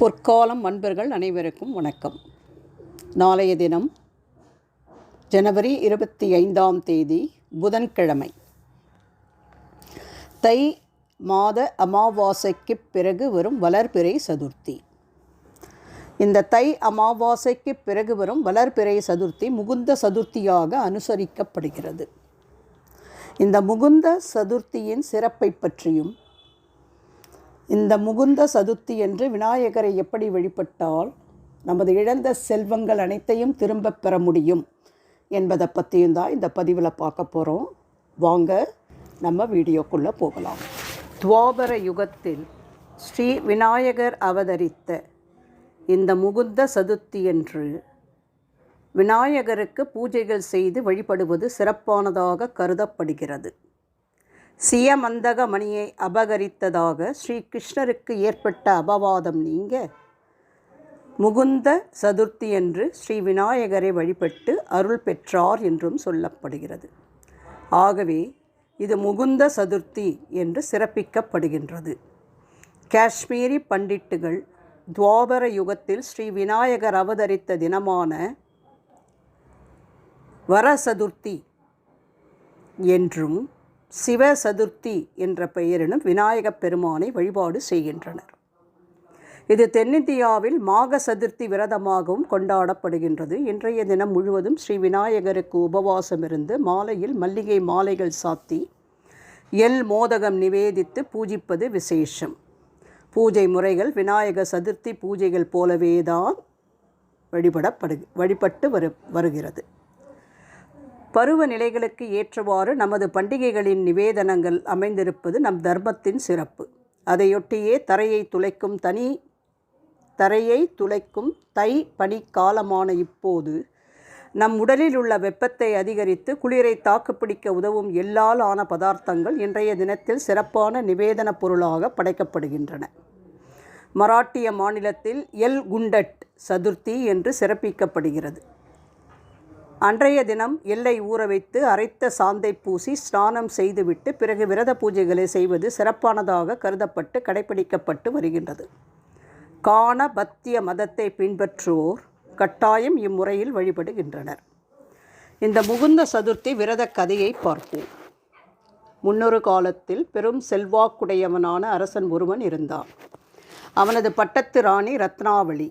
பொற்காலம் அன்பர்கள் அனைவருக்கும் வணக்கம். நாளைய தினம் ஜனவரி இருபத்தி ஐந்தாம் தேதி புதன்கிழமை. தை மாத அமாவாசைக்கு பிறகு வரும் வளர்பிறை சதுர்த்தி. இந்த தை அமாவாசைக்கு பிறகு வரும் வளர்பிறை சதுர்த்தி முகுந்த சதுர்த்தியாக அனுசரிக்கப்படுகிறது. இந்த முகுந்த சதுர்த்தியின் சிறப்பை பற்றியும் இந்த முகுந்த சதுர்த்தி என்று விநாயகரை எப்படி வழிபட்டால் நமது இழந்த செல்வங்கள் அனைத்தையும் திரும்பப் பெற முடியும் என்பதை பற்றியும் தான் இந்த பதிவில் பார்க்க போகிறோம். வாங்க நம்ம வீடியோக்குள்ளே போகலாம். துவாபர யுகத்தில் ஸ்ரீ விநாயகர் அவதரித்த இந்த முகுந்த சதுர்த்தி என்று விநாயகருக்கு பூஜைகள் செய்து வழிபடுவது சிறப்பானதாக கருதப்படுகிறது. சியமந்தக மணியை அபகரித்ததாக ஸ்ரீ கிருஷ்ணருக்கு ஏற்பட்ட அபவாதம் நீங்க. முகுந்த சதுர்த்தி என்று ஸ்ரீ விநாயகரை வழிபட்டு அருள் பெற்றார் என்றும் சொல்லப்படுகிறது. ஆகவே இது முகுந்த சதுர்த்தி என்று சிறப்பிக்கப்படுகின்றது. காஷ்மீரி பண்டிட்டுகள் துவாபர யுகத்தில் ஸ்ரீ விநாயகர் அவதரித்த தினமான வர சதுர்த்தி என்றும் சிவ சதுர்த்தி என்ற பெயரிலும் விநாயகப் பெருமானை வழிபாடு செய்கின்றனர். இது தென்னிந்தியாவில் மாக சதுர்த்தி விரதமாகவும் கொண்டாடப்படுகின்றது. இன்றைய தினம் முழுவதும் ஸ்ரீ விநாயகருக்கு உபவாசம் இருந்து மாலையில் மல்லிகை மாலைகள் சாத்தி எல் மோதகம் நிவேதித்து பூஜிப்பது விசேஷம். பூஜை முறைகள் விநாயகர் சதுர்த்தி பூஜைகள் போலவே தான் வழிபடப்படு வழிபட்டு வரு வருகிறது. பருவநிலைகளுக்கு ஏற்றவாறு நமது பண்டிகைகளின் நிவேதனங்கள் அமைந்திருப்பது நம் தர்மத்தின் சிறப்பு. அதையொட்டியே தரையை துளைக்கும் தனி தரையை துளைக்கும் தை பனிக்காலமான இப்போது நம் உடலில் உள்ள வெப்பத்தை அதிகரித்து குளிரை தாக்குப்பிடிக்க உதவும் எல்லால் ஆன பதார்த்தங்கள் இன்றைய தினத்தில் சிறப்பான நிவேதனப் பொருளாக படைக்கப்படுகின்றன. மராட்டிய மாநிலத்தில் எல் குண்டட் சதுர்த்தி என்று சிறப்பிக்கப்படுகிறது. அன்றைய தினம் எல்லை ஊற வைத்து அரைத்த சாந்தை பூசி ஸ்நானம் செய்துவிட்டு பிறகு விரத பூஜைகளை செய்வது சிறப்பானதாக கருதப்பட்டு கடைபிடிக்கப்பட்டு வருகின்றது. காண பத்திய மதத்தை பின்பற்றுவோர் கட்டாயம் இம்முறையில் வழிபடுகின்றனர். இந்த முகுந்த சதுர்த்தி விரத கதையை பார்ப்போம். முன்னொரு காலத்தில் பெரும் செல்வாக்குடையவனான அரசன் ஒருவன் இருந்தான். அவனது பட்டத்து ராணி ரத்னாவளி.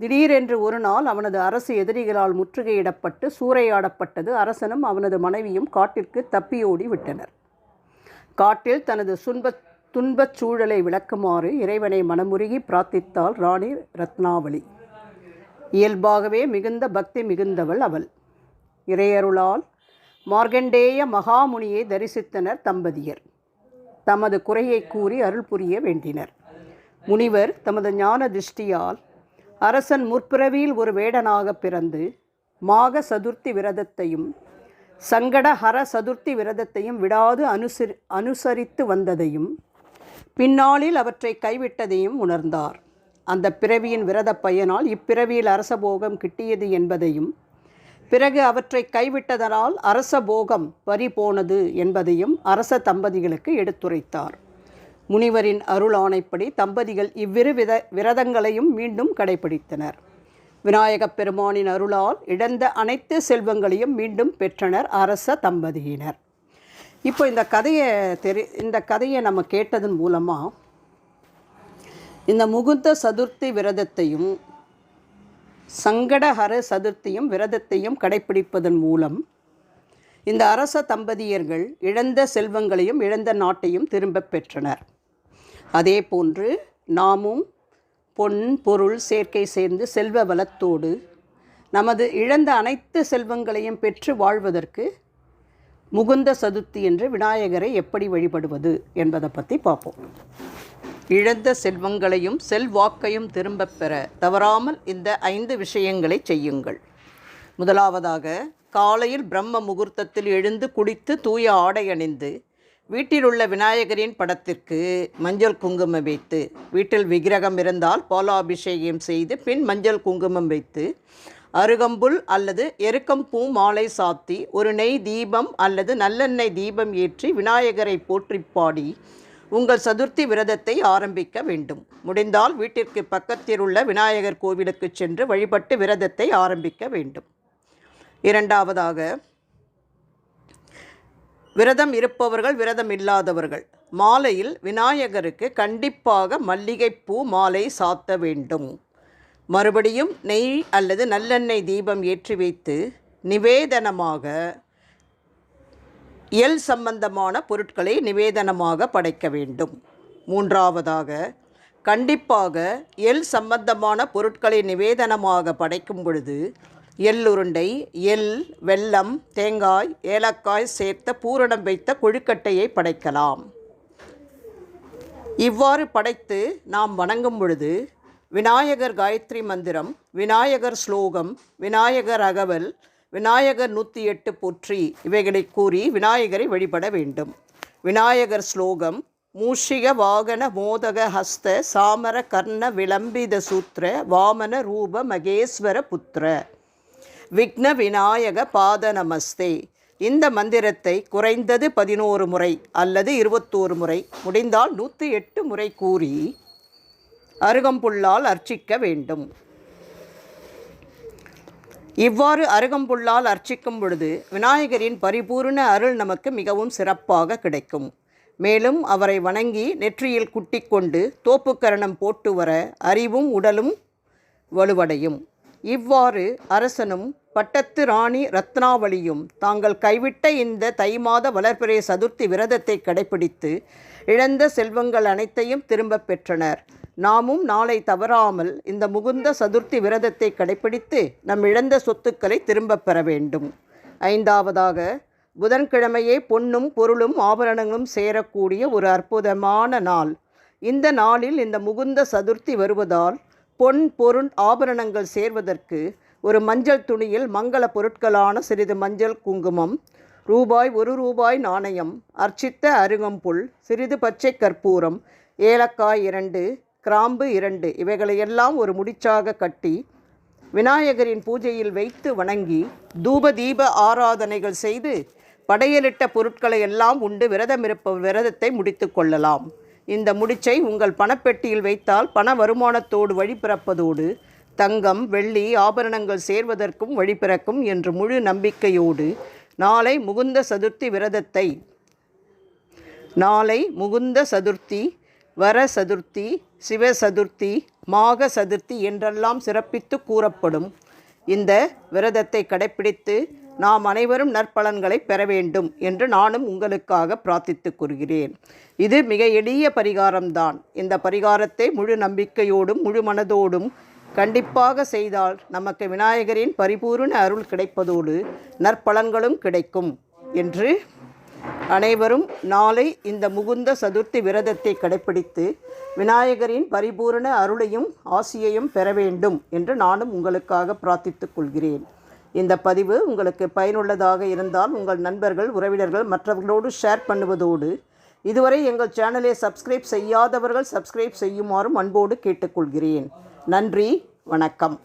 திடீரென்று ஒரு நாள் அவனது அரசு எதிரிகளால் முற்றுகையிடப்பட்டு சூறையாடப்பட்டது. அரசனும் அவனது மனைவியும் காட்டிற்கு தப்பியோடி விட்டனர். காட்டில் தனது சுன்ப துன்பச் சூழலை விளக்குமாறு இறைவனை மனமுருகி பிரார்த்தித்தாள் ராணி ரத்னாவளி. இயல்பாகவே மிகுந்த பக்தி மிகுந்தவள் அவள். இறையருளால் மார்கண்டேய மகாமுனியை தரிசித்தனர் தம்பதியர். தமது குறையை கூறி அருள் புரிய வேண்டினர். முனிவர் தமது ஞான திருஷ்டியால் அரசன் முற்பிறவியில் ஒரு வேடனாக பிறந்து மாக சதுர்த்தி விரதத்தையும் சங்கடஹர சதுர்த்தி விரதத்தையும் விடாது அனுசரி அனுசரித்து வந்ததையும் பின்னாளில் அவற்றை கைவிட்டதையும் உணர்ந்தார். அந்த பிறவியின் விரத பயனால் இப்பிறவியில் அரசபோகம் கிட்டியது என்பதையும் பிறகு அவற்றை கைவிட்டதனால் அரச போகம் பறி போனது என்பதையும் அரச தம்பதிகளுக்கு எடுத்துரைத்தார். முனிவரின் அருளானைப்படி தம்பதிகள் இவ்விரு வித விரதங்களையும் மீண்டும் கடைபிடித்தனர். விநாயகப் பெருமானின் அருளால் இழந்த அனைத்து செல்வங்களையும் மீண்டும் பெற்றனர் அரச தம்பதியினர். இப்போ இந்த கதையை தெரி இந்த கதையை நம்ம கேட்டதன் மூலமாக இந்த முகுந்த சதுர்த்தி விரதத்தையும் சங்கடஹர சதுர்த்தியும் விரதத்தையும் கடைபிடிப்பதன் மூலம் இந்த அரச தம்பதியர்கள் இழந்த செல்வங்களையும் இழந்த நாட்டையும் திரும்பப் பெற்றனர். அதே போன்று நாமும் பொன் பொருள் சேர்க்கை சேர்ந்து செல்வ வளத்தோடு நமது இழந்த அனைத்து செல்வங்களையும் பெற்று வாழ்வதற்கு முகுந்த சதுர்த்தி என்று விநாயகரை எப்படி வழிபடுவது என்பதை பற்றி பார்ப்போம். இழந்த செல்வங்களையும் செல்வாக்கையும் திரும்பப் பெற தவறாமல் இந்த ஐந்து விஷயங்களை செய்யுங்கள். முதலாவதாக காலையில் பிரம்ம முகூர்த்தத்தில் எழுந்து குளித்து தூய ஆடை அணிந்து வீட்டிலுள்ள விநாயகரின் படத்திற்கு மஞ்சள் குங்குமம் வைத்து வீட்டில் விக்கிரகம் இருந்தால் பாலாபிஷேகம் செய்து பின் மஞ்சள் குங்குமம் வைத்து அருகம்புல் அல்லது எருக்கம்பூ மாலை சாத்தி ஒரு நெய் தீபம் அல்லது நல்லெண்ணெய் தீபம் ஏற்றி விநாயகரை போற்றி பாடி உங்கள் சதுர்த்தி விரதத்தை ஆரம்பிக்க வேண்டும். முடிந்தால் வீட்டிற்கு பக்கத்தில் உள்ள விநாயகர் கோவிலுக்கு சென்று வழிபட்டு விரதத்தை ஆரம்பிக்க வேண்டும். இரண்டாவதாக விரதம் இருப்பவர்கள் விரதம் இல்லாதவர்கள். மாலையில் விநாயகருக்கு கண்டிப்பாக மல்லிகைப்பூ மாலை சாத்த வேண்டும். மறுபடியும் நெய் அல்லது நல்லெண்ணெய் தீபம் ஏற்றி வைத்து நிவேதனமாக எல் சம்பந்தமான பொருட்களை நிவேதனமாக படைக்க வேண்டும். மூன்றாவதாக கண்டிப்பாக எல் சம்பந்தமான பொருட்களை நிவேதனமாக படைக்கும் பொழுது எள்ளுருண்டை எள் வெல்லம் தேங்காய் ஏலக்காய் சேர்த்த பூரணம் வைத்த கொழுக்கட்டையை படைக்கலாம். இவ்வாறு படைத்து நாம் வணங்கும் பொழுது விநாயகர் காயத்ரி மந்திரம் விநாயகர் ஸ்லோகம் விநாயகர் அகவல் விநாயகர் நூற்றி எட்டு போற்றி இவைகளை கூறி விநாயகரை வழிபட வேண்டும். விநாயகர் ஸ்லோகம் மூஷிக வாகன மோதக ஹஸ்த சாமர கர்ண விளம்பித சூத்திர வாமன ரூப மகேஸ்வர புத்திர. விக்ன விநாயக பாத நமஸ்தே இந்த மந்திரத்தை குறைந்தது பதினோரு முறை அல்லது இருபத்தோரு முறை முடிந்தால் நூற்றி எட்டு முறை கூறி அருகம்புல்லால் அர்ச்சிக்க வேண்டும். இவ்வாறு அருகம்புல்லால் அர்ச்சிக்கும் பொழுது விநாயகரின் பரிபூர்ண அருள் நமக்கு மிகவும் சிறப்பாக கிடைக்கும். மேலும் அவரை வணங்கி நெற்றியில் குட்டிக்கொண்டு தோப்புக்கரணம் போட்டு வர அறிவும் உடலும் வலுவடையும். இவ்வாறு அரசனும் பட்டத்து ராணி ரத்னாவளியும் தாங்கள் கைவிட்ட இந்த தை மாத வளர்பிறை சதுர்த்தி விரதத்தை கடைபிடித்து இழந்த செல்வங்கள் அனைத்தையும் திரும்பப் பெற்றனர். நாமும் நாளை தவறாமல் இந்த முகுந்த சதுர்த்தி விரதத்தை கடைபிடித்து நம் இழந்த சொத்துக்களை திரும்பப் பெற வேண்டும். ஐந்தாவதாக புதன்கிழமையே பொன்னும் பொருளும் ஆபரணங்களும் சேரக்கூடிய ஒரு அற்புதமான நாள். இந்த நாளில் இந்த முகுந்த சதுர்த்தி வருவதால் பொன் பொருள் ஆபரணங்கள் சேர்வதற்கு ஒரு மஞ்சள் துணியில் மங்கள பொருட்களான சிறிது மஞ்சள் குங்குமம் ரூபாய் ஒரு ரூபாய் நாணயம் அர்ச்சித்த அருகம்புல் சிறிது பச்சை கற்பூரம் ஏலக்காய் இரண்டு கிராம்பு இரண்டு இவைகளையெல்லாம் ஒரு முடிச்சாக கட்டி விநாயகரின் பூஜையில் வைத்து வணங்கி தூப தீப ஆராதனைகள் செய்து படையலிட்ட பொருட்களை எல்லாம் உண்டு விரதமிருப்ப விரதத்தை முடித்து கொள்ளலாம். இந்த முடிச்சை உங்கள் பணப்பெட்டியில் வைத்தால் பண வருமானத்தோடு வழிபிறப்பதோடு தங்கம் வெள்ளி ஆபரணங்கள் சேர்வதற்கும் வழிபிறக்கும் என்று முழு நம்பிக்கையோடு நாளை முகுந்த சதுர்த்தி விரதத்தை நாளை முகுந்த சதுர்த்தி வர சதுர்த்தி சிவ சதுர்த்தி மாக சதுர்த்தி என்றெல்லாம் சிறப்பித்து கூறப்படும். இந்த விரதத்தை கடைப்பிடித்து நாம் அனைவரும் நற்பலன்களை பெற வேண்டும் என்று நானும் உங்களுக்காக பிரார்த்தித்துக் கூறுகிறேன். இது மிக எளிய பரிகாரம்தான். இந்த பரிகாரத்தை முழு நம்பிக்கையோடும் முழு மனதோடும் கண்டிப்பாக செய்தால் நமக்கு விநாயகரின் பரிபூர்ண அருள் கிடைப்பதோடு நற்பலன்களும் கிடைக்கும் என்று அனைவரும் நாளை இந்த முகுந்த சதுர்த்தி விரதத்தை கடைப்பிடித்து விநாயகரின் பரிபூரண அருளையும் ஆசியையும் பெற வேண்டும் என்று நானும் உங்களுக்காக பிரார்த்தித்துக் கொள்கிறேன். இந்த பதிவு உங்களுக்கு பயனுள்ளதாக இருந்தால் உங்கள் நண்பர்கள் உறவினர்கள் மற்றவர்களோடு ஷேர் பண்ணுவதோடு இதுவரை எங்கள் சேனலை சப்ஸ்கிரைப் செய்யாதவர்கள் சப்ஸ்கிரைப் செய்யுமாறும் அன்போடு கேட்டுக்கொள்கிறேன். நன்றி வணக்கம்.